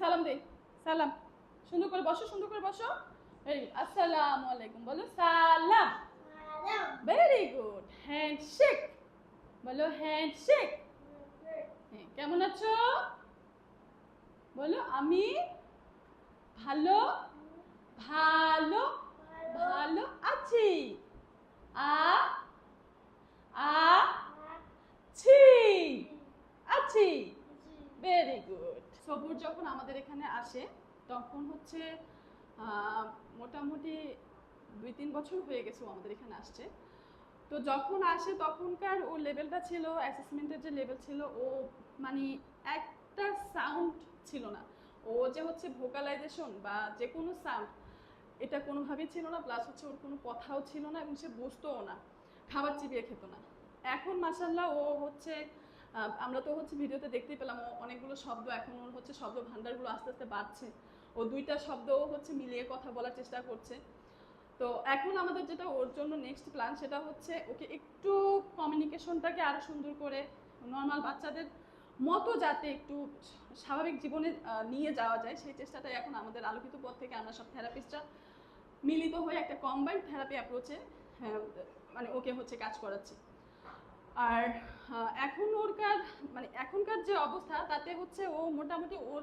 সালাম দে সালাম। সুন্দর করে বসো সুন্দর করে বসো। এই আসসালামু আলাইকুম বলো সালাম। ভেরি গুড হ্যান্ডশেক বলো হ্যান্ডশেক হ্যাঁ, কেমন আছো? বলো আমি ভালো ভালো ভালো আছি। আ আ ছি আছি। ভেরি গুড সবুর যখন আমাদের এখানে আসে, তখন হচ্ছে মোটামুটি দুই তিন বছর হয়ে গেছে আমাদের এখানে আসছে। তো যখন আসে তখনকার ও লেভেলটা ছিল অ্যাসেসমেন্টের যে লেভেল ছিল, ও মানে একটা সাউন্ড ছিল না। ও যে হচ্ছে ভোকালাইজেশন বা যে কোনো সাউন্ড এটা কোনোভাবেই ছিল না প্লাস হচ্ছে ওর কোনো কথাও ছিল না এবং সে বুঝতোও না, খাবার চিবিয়ে খেত না। এখন মাসাল্লাহ ও হচ্ছে আমরা তো হচ্ছে ভিডিওতে দেখতেই পেলাম অনেকগুলো শব্দ এখন ওর হচ্ছে শব্দ ভান্ডারগুলো আস্তে আস্তে বাড়ছে। ও দুইটা শব্দও হচ্ছে মিলিয়ে কথা বলার চেষ্টা করছে। তো এখন আমাদের যেটা ওর জন্য নেক্সট প্ল্যান সেটা হচ্ছে ওকে একটু কমিউনিকেশনটাকে আরও সুন্দর করে নর্মাল বাচ্চাদের মতো যাতে একটু স্বাভাবিক জীবনে নিয়ে যাওয়া যায়, সেই চেষ্টাটাই এখন আমাদের আলোকিত পথ থেকে আমরা সব থেরাপিস্টরা মিলিত হয়ে একটা কম্বাইন্ড থেরাপি অ্যাপ্রোচে মানে ওকে হচ্ছে কাজ করাচ্ছি। আর এখন ওরকার মানে এখনকার যে অবস্থা, তাতে হচ্ছে ও মোটামুটি ওর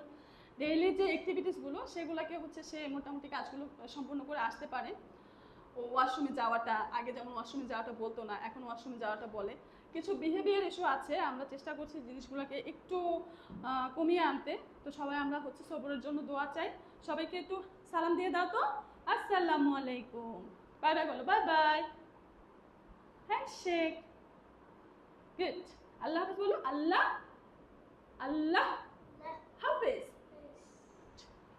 ডেইলি যে অ্যাক্টিভিটিসগুলো সেগুলোকে হচ্ছে সে মোটামুটি কাজগুলো সম্পূর্ণ করে আসতে পারে। ও ওয়াশরুমে যাওয়াটা, আগে যেমন ওয়াশরুমে যাওয়াটা বলতো না, এখন ওয়াশরুমে যাওয়াটা বলে। কিছু বিহেভিয়ার ইস্যু আছে, আমরা চেষ্টা করছি জিনিসগুলোকে একটু কমিয়ে আনতে। তো সবাই আমরা হচ্ছে সবরের জন্য দোয়া চাই। সবাইকে একটু সালাম দিয়ে দাও তো। আসসালামু আলাইকুম। বাই বাই বলো bye bye handshake good. Allah rasul allah allah.